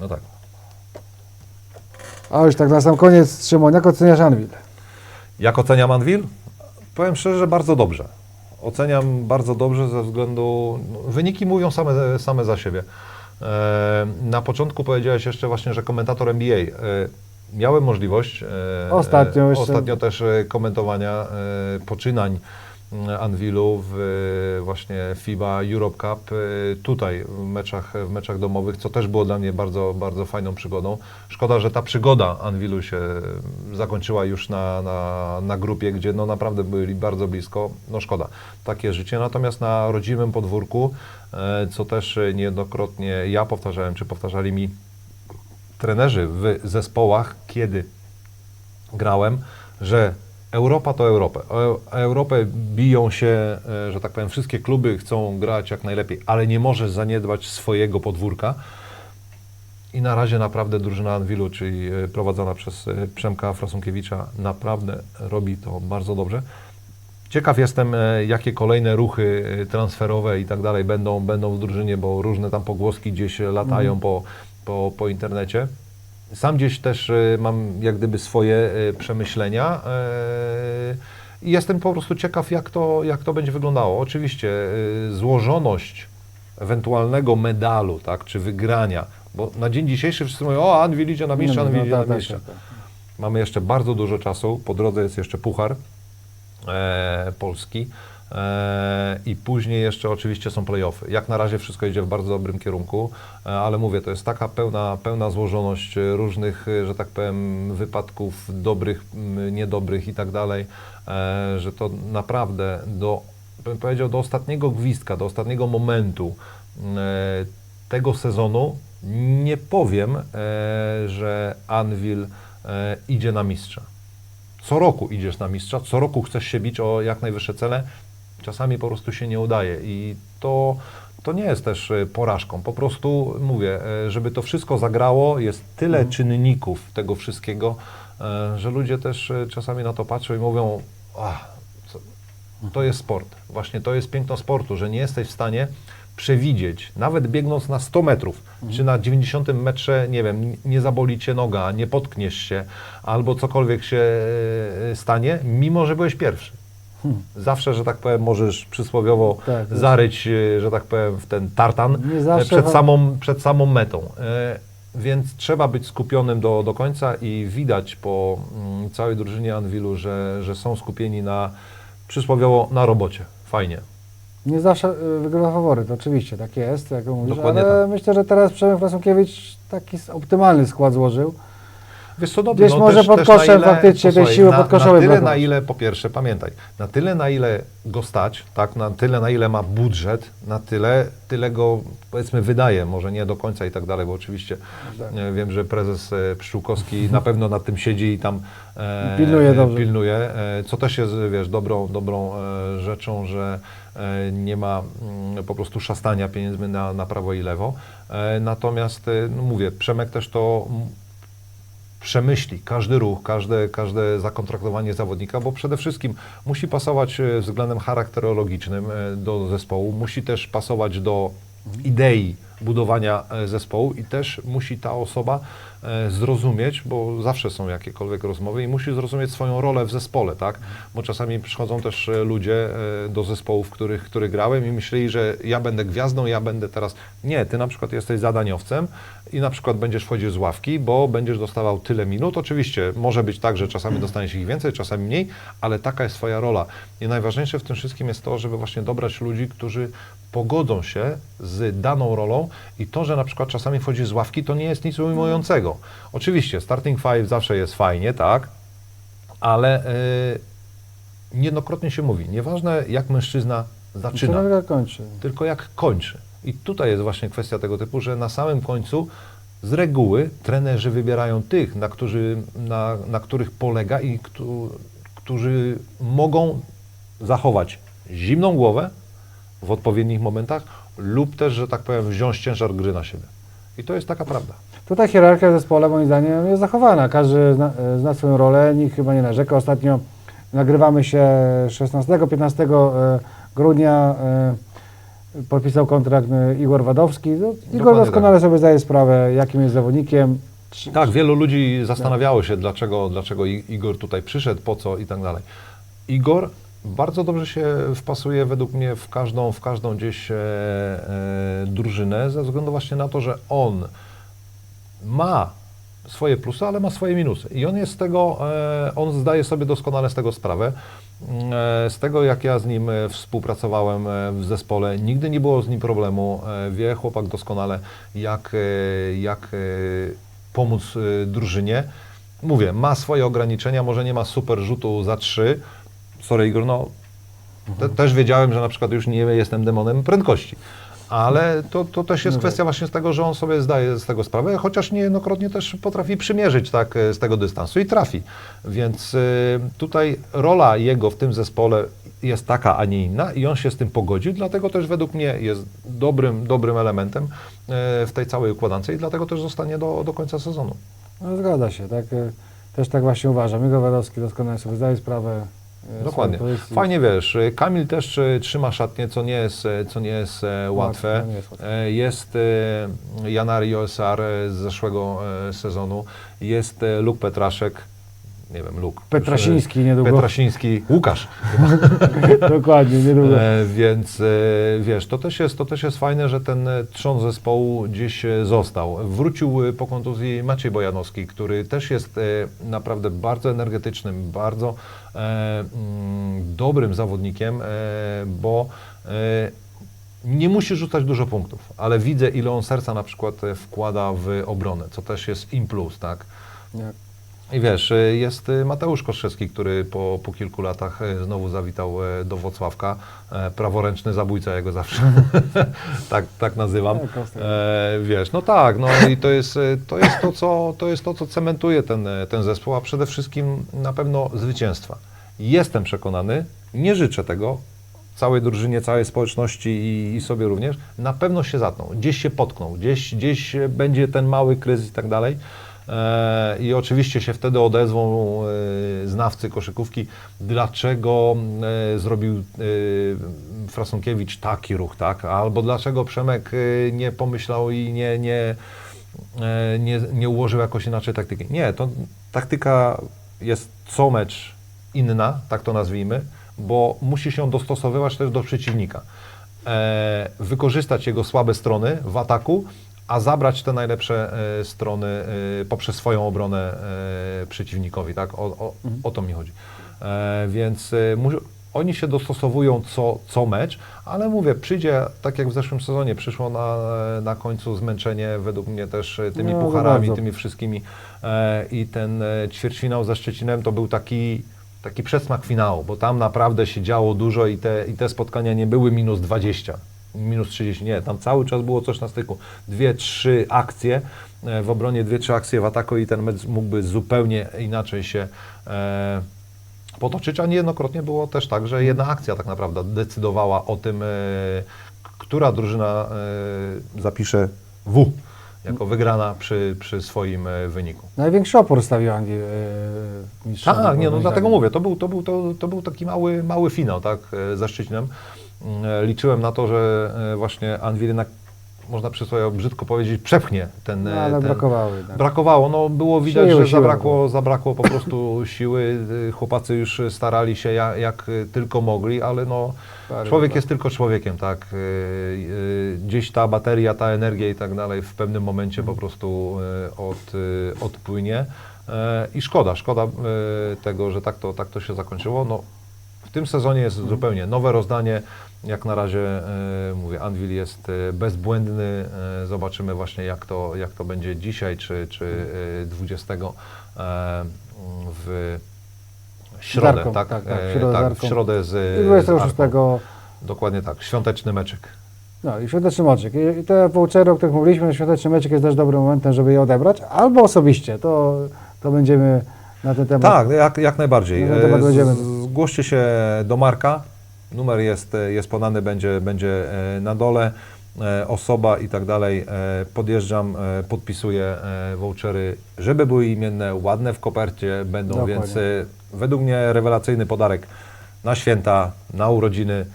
No tak. A już tak na sam koniec, Szymon, jak oceniasz Anvil? Jak oceniam Anvil? Powiem szczerze, że bardzo dobrze. Oceniam bardzo dobrze ze względu. no, Wyniki mówią same, same za siebie. E, na początku powiedziałeś jeszcze właśnie, że komentator NBA. E, miałem możliwość e, Ostatnio ostatnio też komentowania poczynań Anvilu w e, właśnie FIBA Europe Cup e, tutaj w meczach, w meczach domowych, co też było dla mnie bardzo, bardzo fajną przygodą. Szkoda, że ta przygoda Anvilu się zakończyła już na, na, na grupie, gdzie no naprawdę byli bardzo blisko. No szkoda, takie życie. Natomiast na rodzimym podwórku, e, co też niejednokrotnie ja powtarzałem, czy powtarzali mi trenerzy w zespołach, kiedy grałem, że Europa to Europę. O Europę biją się, e, że tak powiem, wszystkie kluby chcą grać jak najlepiej, ale nie możesz zaniedbać swojego podwórka. I na razie naprawdę drużyna Anwilu, czyli e, prowadzona przez e, Przemka Frasunkiewicza, naprawdę robi to bardzo dobrze. Ciekaw jestem, jakie kolejne ruchy transferowe i tak dalej będą, będą w drużynie, bo różne tam pogłoski gdzieś latają po, po, po internecie. Sam gdzieś też e, mam jak gdyby swoje e, przemyślenia e, i jestem po prostu ciekaw, jak to, jak to będzie wyglądało. Oczywiście złożoność ewentualnego medalu, tak, czy wygrania, bo na dzień dzisiejszy wszyscy mówią, o, Anvil idzie na mistrza, No, no, Anvil idzie na tak, mistrza. tak, tak. Mamy jeszcze bardzo dużo czasu. Po drodze jest jeszcze Puchar e, Polski. E, I później jeszcze oczywiście są playoffy. Jak na razie wszystko idzie w bardzo dobrym kierunku, e, ale mówię, to jest taka pełna, pełna złożoność e, różnych, że tak powiem, wypadków dobrych, niedobrych i tak dalej, że to naprawdę do, bym powiedział, do ostatniego gwizdka, do ostatniego momentu tego sezonu nie powiem, że Anvil idzie na mistrza. Co roku idziesz na mistrza, co roku chcesz się bić o jak najwyższe cele, czasami po prostu się nie udaje i to, to nie jest też e, porażką. Po prostu mówię, e, żeby to wszystko zagrało, jest tyle czynników tego wszystkiego, e, że ludzie też czasami na to patrzą i mówią, "Ach, co, to jest sport. Właśnie to jest piękno sportu, że nie jesteś w stanie przewidzieć, nawet biegnąc na 100 metrów, czy na 90 metrze, nie wiem, nie zaboli cię noga, nie potkniesz się, albo cokolwiek się stanie, mimo że byłeś pierwszy. Zawsze, że tak powiem, możesz przysłowiowo Tak, tak. zaryć, e, że tak powiem, w ten tartan e, przed samą, przed samą metą. E, Więc trzeba być skupionym do, do końca i widać po mm, całej drużynie Anwilu, że, że są skupieni na przysłowiowo na robocie. Fajnie. Nie zawsze wygrywa faworyt, oczywiście, tak jest, jak mówisz, Dokładnie ale tak. myślę, że teraz Przemek Frasunkiewicz taki optymalny skład złożył. Wiesz co, dobrze, Gdzieś może pod na koszem faktycznie tej posłuchaj, siły na, podkoszowej Na tyle, na ile, po pierwsze, pamiętaj, na tyle, na ile go stać, tak, na tyle, na ile ma budżet, na tyle, tyle go, powiedzmy, wydaje, może nie do końca i tak dalej, bo oczywiście Tak. e, wiem, że prezes e, Pszczółkowski na pewno nad tym siedzi i tam e, Pilnuje dobrze. pilnuje e, co też jest, wiesz, dobrą, dobrą e, rzeczą, że e, nie ma mm, po prostu szastania pieniędzmi na, na prawo i lewo. E, Natomiast, e, no mówię, Przemek też to przemyśli każdy ruch, każde, każde zakontraktowanie zawodnika, bo przede wszystkim musi pasować e, względem charakterologicznym e, do zespołu, musi też pasować do idei budowania e, zespołu i też musi ta osoba e, zrozumieć, bo zawsze są jakiekolwiek rozmowy i musi zrozumieć swoją rolę w zespole, tak? Bo czasami przychodzą też e, ludzie do zespołów, w których, których grałem i myśleli, że ja będę gwiazdą, ja będę teraz... Nie, ty na przykład jesteś zadaniowcem i na przykład będziesz wchodził z ławki, bo będziesz dostawał tyle minut. Oczywiście może być tak, że czasami dostaniesz ich więcej, czasami mniej, ale taka jest twoja rola. I najważniejsze w tym wszystkim jest to, żeby właśnie dobrać ludzi, którzy pogodzą się z daną rolą i to, że na przykład czasami wchodzi z ławki, to nie jest nic ujmującego. Oczywiście starting five zawsze jest fajnie, tak, ale yy, niejednokrotnie się mówi, nieważne jak mężczyzna zaczyna, tylko jak kończy. I tutaj jest właśnie kwestia tego typu, że na samym końcu z reguły trenerzy wybierają tych, na, którzy, na, na których polega i któ, którzy mogą zachować zimną głowę w odpowiednich momentach lub też, że tak powiem, wziąć ciężar gry na siebie. I to jest taka prawda. Tutaj hierarchia w zespole moim zdaniem jest zachowana. Każdy zna, e, zna swoją rolę, nikt chyba nie narzeka. Ostatnio nagrywamy się 16-15 e, grudnia. e, podpisał kontrakt Igor Wadowski. No, Igor Dokładnie doskonale sobie zdaje sprawę, jakim jest zawodnikiem. Tak, wielu ludzi zastanawiało się, dlaczego, dlaczego Igor tutaj przyszedł, po co i tak dalej. Igor bardzo dobrze się wpasuje według mnie w każdą, w każdą gdzieś e, e, drużynę, ze względu właśnie na to, że on ma swoje plusy, ale ma swoje minusy. I on jest z tego, e, on zdaje sobie doskonale z tego sprawę. Mm, e, Z tego, jak ja z nim e, współpracowałem e, w zespole, nigdy nie było z nim problemu. E, Wie chłopak doskonale, jak, e, jak e, pomóc e, drużynie. Mówię, ma swoje ograniczenia, może nie ma super rzutu za trzy. Sorry Igor, no te, też wiedziałem, że na przykład już nie jestem demonem prędkości. Ale to, to też jest No tak. kwestia właśnie z tego, że on sobie zdaje z tego sprawę, chociaż niejednokrotnie też potrafi przymierzyć tak e, z tego dystansu i trafi. Więc y, tutaj rola jego w tym zespole jest taka, a nie inna i on się z tym pogodził, dlatego też według mnie jest dobrym, dobrym elementem e, w tej całej układance i dlatego też zostanie do, do końca sezonu. No, zgadza się, tak. Też tak właśnie uważam. Igor Wadowski doskonale sobie zdaje sprawę. E, Dokładnie. pozycji. Fajnie wiesz, y, Kamil też y, trzyma szatnię, co nie jest, co nie jest e, łatwe. Nie jest łatwe. E, Jest Janari OSR z zeszłego e, sezonu, jest e, Luk Petraszek, nie wiem, Luk. Petrasiński Już, niedługo. Petrasiński, Łukasz. Dokładnie, niedługo. E, więc e, wiesz, to też, jest, to też jest fajne, że ten e, trzon zespołu gdzieś e, został. Wrócił e, po kontuzji Maciej Bojanowski, który też jest e, naprawdę bardzo energetycznym, bardzo e, mm, dobrym zawodnikiem, e, bo e, nie musi rzucać dużo punktów, ale widzę, ile on serca na przykład wkłada w obronę, co też jest im plus, tak? Jak- I wiesz, y, jest y, Mateusz Koszewski, który po, po kilku latach y, znowu zawitał do Włocławka. E, Praworęczny zabójca, jego zawsze tak, tak nazywam. Tak. E, wiesz, no tak, no i to jest, to jest to, co, to jest to, co cementuje ten, ten zespół, a przede wszystkim na pewno zwycięstwa. Jestem przekonany, nie życzę tego całej drużynie, całej społeczności i, i sobie również, na pewno się zatną, gdzieś się potkną, gdzieś, gdzieś będzie ten mały kryzys i tak dalej. E, I oczywiście się wtedy odezwą e, znawcy koszykówki, dlaczego e, zrobił Frasunkiewicz taki ruch, tak? Albo dlaczego Przemek nie pomyślał i nie, nie, nie, nie ułożył jakoś inaczej taktyki. Nie, to taktyka jest co mecz inna, tak to nazwijmy, bo musi się dostosowywać też do przeciwnika. Wykorzystać jego słabe strony w ataku, a zabrać te najlepsze e, strony e, poprzez swoją obronę e, przeciwnikowi, tak? O, o, o to mi chodzi. Więc oni się dostosowują co, co mecz, ale mówię, przyjdzie, tak jak w zeszłym sezonie, przyszło na, na końcu zmęczenie według mnie też tymi No, pucharami, tymi wszystkimi i ten ćwierćfinał ze Szczecinem to był taki, taki przedsmak finału, bo tam naprawdę się działo dużo i te, i te spotkania nie były minus 20, minus 30, nie, tam cały czas było coś na styku. Dwie, trzy akcje e, w obronie, dwie, trzy akcje w ataku i ten mecz mógłby zupełnie inaczej się e, potoczyć, a niejednokrotnie było też tak, że jedna akcja tak naprawdę decydowała o tym, e, która drużyna e, zapisze W jako wygrana przy, przy swoim e, wyniku. Największy opór stawił Anglii e, mistrzowi. Tak, nie, no dlatego mówię, to był, to był, to, to był taki mały, mały finał, tak, e, ze Szczecinem. E, Liczyłem na to, że e, właśnie Anwil jednak, można przysłowie brzydko powiedzieć, przepchnie ten... No, e, ale ten brakowało jednak. Brakowało, no było widać, Siły, że siły zabrakło, zabrakło po prostu siły. Chłopacy już starali się jak, jak tylko mogli, ale no Parę człowiek lat. jest tylko człowiekiem, tak. Gdzieś ta bateria, ta energia i tak dalej w pewnym momencie po prostu y, od, odpłynie. I szkoda, szkoda tego, że tak to, tak to się zakończyło. No, w tym sezonie jest zupełnie nowe rozdanie. Jak na razie e, mówię, Anvil jest e, bezbłędny. E, zobaczymy właśnie jak to, jak to będzie dzisiaj, czy, czy e, 20 e, w środę, tak? tak, tak, w środę tak, w środę z, I z 26. Arką. Dokładnie tak, świąteczny meczek. No i świąteczny meczek. I, te vouchery, o których mówiliśmy, świąteczny meczek jest też dobrym momentem, żeby je odebrać, albo osobiście. To, to będziemy na ten temat. Tak, jak, jak najbardziej. No, na temat E, będziemy. Zgłoście się do Marka. Numer jest, jest podany, będzie, będzie e, na dole. E, Osoba i tak dalej. E, Podjeżdżam, podpisuję vouchery, żeby były imienne, ładne w kopercie będą, Dokładnie. więc według mnie rewelacyjny podarek na święta, na urodziny.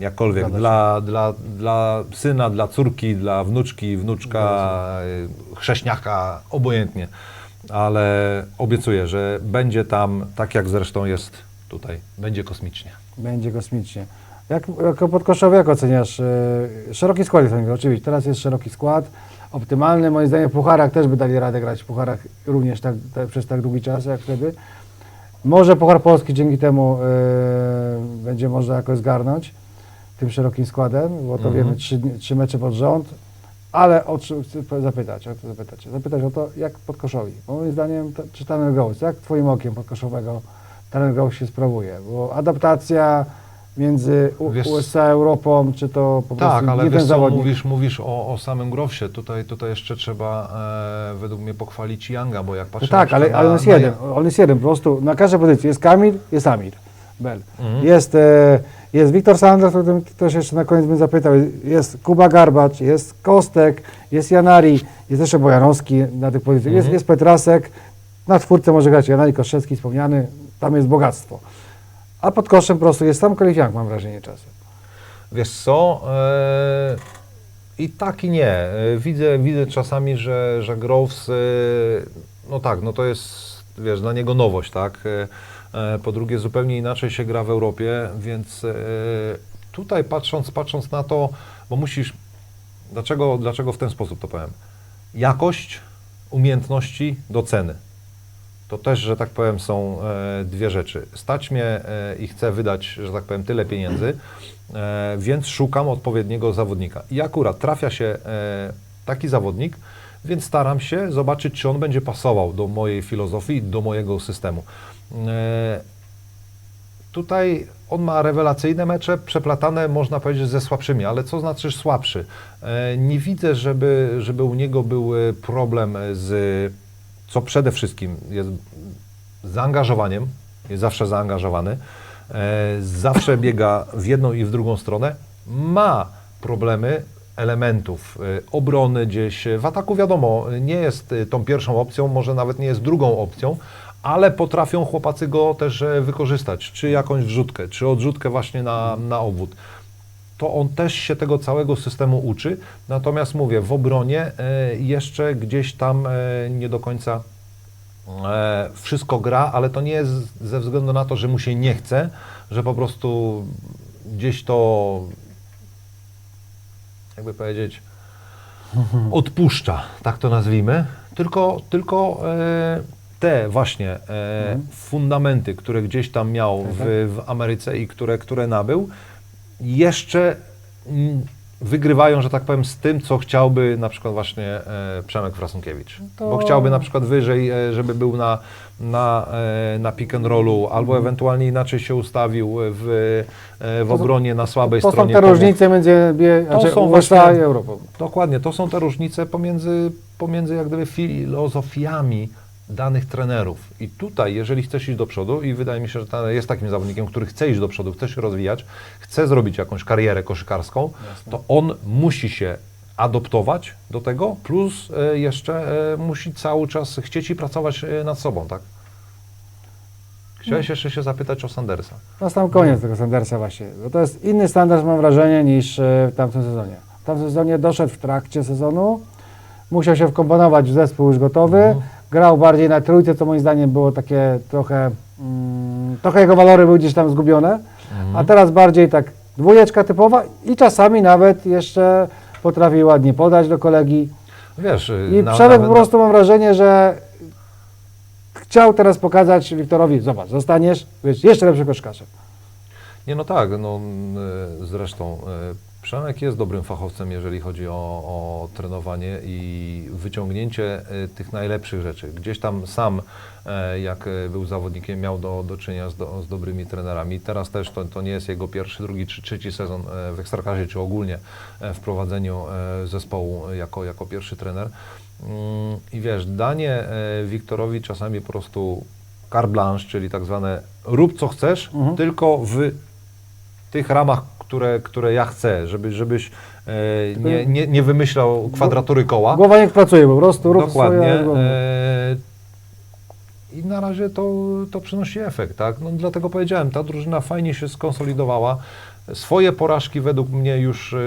Jakkolwiek, dla, dla, dla syna, dla córki, dla wnuczki, wnuczka, chrześniaka, obojętnie. Ale obiecuję, że będzie tam, tak jak zresztą jest tutaj, będzie kosmicznie. Będzie kosmicznie. Jak, jako podkoszowy, jak oceniasz? e, szeroki skład jest Anglii, oczywiście. Teraz jest szeroki skład. Optymalny, moim zdaniem w pucharach też by dali radę grać w pucharach również tak, tak, przez tak długi czas jak wtedy. Może Puchar Polski dzięki temu e, będzie można jakoś zgarnąć tym szerokim składem, bo to Mhm. wiemy trzy, trzy mecze pod rząd. Ale o czym chcę zapytać, o to zapytać, zapytać o to, jak podkoszowi. Moim zdaniem, czy Tanner Gross, jak twoim okiem podkoszowego Tanner Gross się sprawuje? Bo adaptacja między U- Wiesz- USA a Europą, czy to po Tak, prostu ale nie wiesz ten zawodnik? mówisz, mówisz o, o samym Growsie. Tutaj, tutaj jeszcze trzeba e, według mnie pochwalić Younga, bo jak No patrzę tak, na ale, ale on jest na- jeden, on jest jeden, po prostu na każdej pozycji jest Kamil, jest Amir, Bell. Mhm. Jest, e, jest Wiktor Sanders, o którym też jeszcze na koniec bym zapytał, jest Kuba Garbacz, jest Kostek, jest Janari, jest jeszcze Bojanowski na tych pozycjach, jest, Mhm. jest Petrasek, na czwórce może grać Janari Koszewski wspomniany, tam jest bogactwo. A pod koszem po prostu jest sam Kolifiank, mam wrażenie czasem. Wiesz co? E, I tak i nie. E, Widzę, widzę czasami, że, że Groves, no tak, no to jest, wiesz, dla niego nowość, tak? E, Po drugie, zupełnie inaczej się gra w Europie, więc e, tutaj patrząc, patrząc na to, bo musisz, dlaczego, dlaczego w ten sposób to powiem? Jakość umiejętności do ceny. To też, że tak powiem, są e, dwie rzeczy. Stać mnie i chcę wydać, że tak powiem, tyle pieniędzy, więc szukam odpowiedniego zawodnika. I akurat trafia się taki zawodnik, więc staram się zobaczyć, czy on będzie pasował do mojej filozofii, do mojego systemu. E, Tutaj on ma rewelacyjne mecze, przeplatane można powiedzieć ze słabszymi, ale co znaczy słabszy? E, Nie widzę, żeby, żeby u niego był e, problem z, co przede wszystkim jest zaangażowaniem, jest zawsze zaangażowany, zawsze biega w jedną i w drugą stronę, ma problemy elementów e, obrony gdzieś, w ataku wiadomo, nie jest e, tą pierwszą opcją, może nawet nie jest drugą opcją, ale potrafią chłopacy go też e, wykorzystać, czy jakąś wrzutkę, czy odrzutkę właśnie na, na obwód. To on też się tego całego systemu uczy, natomiast mówię, w obronie e, jeszcze gdzieś tam e, nie do końca wszystko gra, ale to nie jest ze względu na to, że mu się nie chce, że po prostu gdzieś to, jakby powiedzieć, odpuszcza, tak to nazwijmy, tylko, tylko e, te właśnie e, fundamenty, które gdzieś tam miał w, w Ameryce i które, które nabył, jeszcze wygrywają, że tak powiem, z tym, co chciałby na przykład właśnie e, Przemek Frasunkiewicz. To- Bo chciałby na przykład wyżej, e, żeby był na, na, e, na pick and rollu, albo ewentualnie inaczej się ustawił w, e, w To są- obronie na słabej To są stronie. te komu- różnice między bie, To znaczy są USA właśnie- i Europą. Dokładnie, to są te różnice pomiędzy, pomiędzy jak gdyby filozofiami danych trenerów. I tutaj, jeżeli chcesz iść do przodu, i wydaje mi się, że ten jest takim zawodnikiem, który chce iść do przodu, chce się rozwijać, chce zrobić jakąś karierę koszykarską, to on musi się adoptować do tego, plus e, jeszcze e, musi cały czas chcieć i pracować e, nad sobą, tak? Chciałeś jeszcze się zapytać o Sandersa. Na sam koniec tego Sandersa właśnie, bo to jest inny standard mam wrażenie niż w tamtym sezonie. W tamtym sezonie doszedł w trakcie sezonu, musiał się wkomponować w zespół już gotowy, Mhm. Grał bardziej na trójce, co moim zdaniem było takie trochę, mm, trochę jego walory były gdzieś tam zgubione, a teraz bardziej tak dwójeczka typowa i czasami nawet jeszcze potrafi ładnie podać do kolegi. Wiesz, e, I na- Przemek po prostu mam wrażenie, że chciał teraz pokazać Wiktorowi, zobacz, zostaniesz wiesz, jeszcze lepszy koszkarzem. Nie, no tak, no y, zresztą y, Przemek jest dobrym fachowcem, jeżeli chodzi o, o trenowanie i wyciągnięcie y, tych najlepszych rzeczy. Gdzieś tam sam, e, jak e, był zawodnikiem, miał do, do czynienia z, do, z dobrymi trenerami. Teraz też to, to nie jest jego pierwszy, drugi czy trzeci sezon e, w Ekstraklasie, czy ogólnie e, w prowadzeniu e, zespołu jako, jako pierwszy trener. Mm, I wiesz, danie e, Wiktorowi czasami po prostu carte blanche, czyli tak zwane rób co chcesz, Mhm. tylko w tych ramach, które, które ja chcę, żeby, żebyś e, nie, nie, nie wymyślał kwadratury koła. Głowa niech pracuje po prostu, rób Dokładnie. swoje. E, I na razie to, to przynosi efekt, tak? No, dlatego powiedziałem, ta drużyna fajnie się skonsolidowała. Swoje porażki według mnie już e,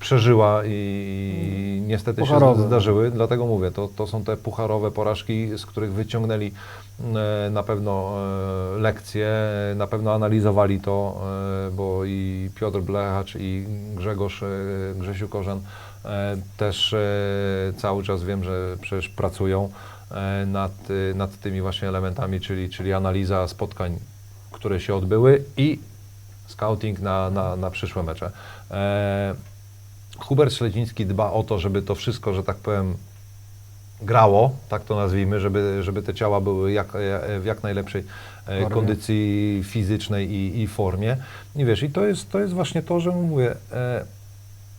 przeżyła i niestety Pucharowe. się zdarzyły, dlatego mówię, to, to są te pucharowe porażki, z których wyciągnęli e, na pewno e, lekcje, na pewno analizowali to, bo i Piotr Blechacz i Grzegorz, e, Grzesiu Korzan e, też cały czas wiem, że przecież pracują nad, nad tymi właśnie elementami, czyli, czyli analiza spotkań, które się odbyły i scouting na, na, na przyszłe mecze. E, Hubert Śledziński dba o to, żeby to wszystko, że tak powiem, grało, tak to nazwijmy, żeby, żeby te ciała były jak, w jak najlepszej e, Formie. kondycji fizycznej i, i formie. I wiesz, i to jest, to jest właśnie to, że mówię, e,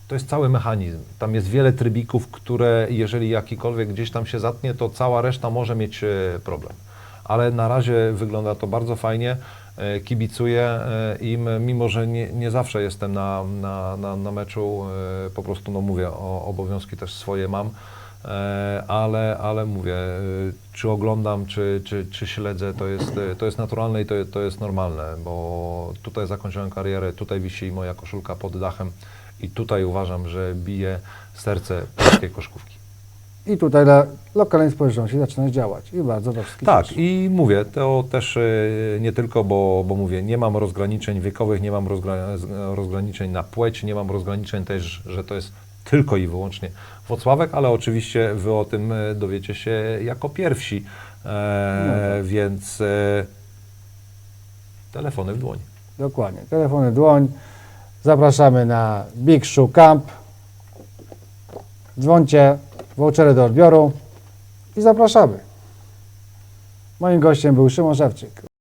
to jest cały mechanizm. Tam jest wiele trybików, które jeżeli jakikolwiek gdzieś tam się zatnie, to cała reszta może mieć e, problem. Ale na razie wygląda to bardzo fajnie. E, Kibicuję e, im, mimo że nie, nie zawsze jestem na, na, na, na meczu, e, po prostu no mówię, o, obowiązki też swoje mam, ale, ale mówię, czy oglądam, czy, czy, czy śledzę, to jest, to jest naturalne i to, to jest normalne, bo tutaj zakończyłem karierę, tutaj wisi moja koszulka pod dachem i tutaj uważam, że bije serce polskiej koszkówki. I tutaj dla lokalnej społeczności zaczyna działać. I bardzo to wszystkich Tak, cieszy. i mówię, to też e, nie tylko, bo, bo mówię, nie mam rozgraniczeń wiekowych, nie mam rozgra, z- rozgraniczeń na płeć, nie mam rozgraniczeń też, że to jest tylko i wyłącznie Włocławek, ale oczywiście wy o tym e, dowiecie się jako pierwsi, e, No tak. więc e, telefony w dłoń. Dokładnie. Telefony dłoń. Zapraszamy na Big Shoe Camp. Dzwoncie, vouchery do odbioru i zapraszamy. Moim gościem był Szymon Szewczyk.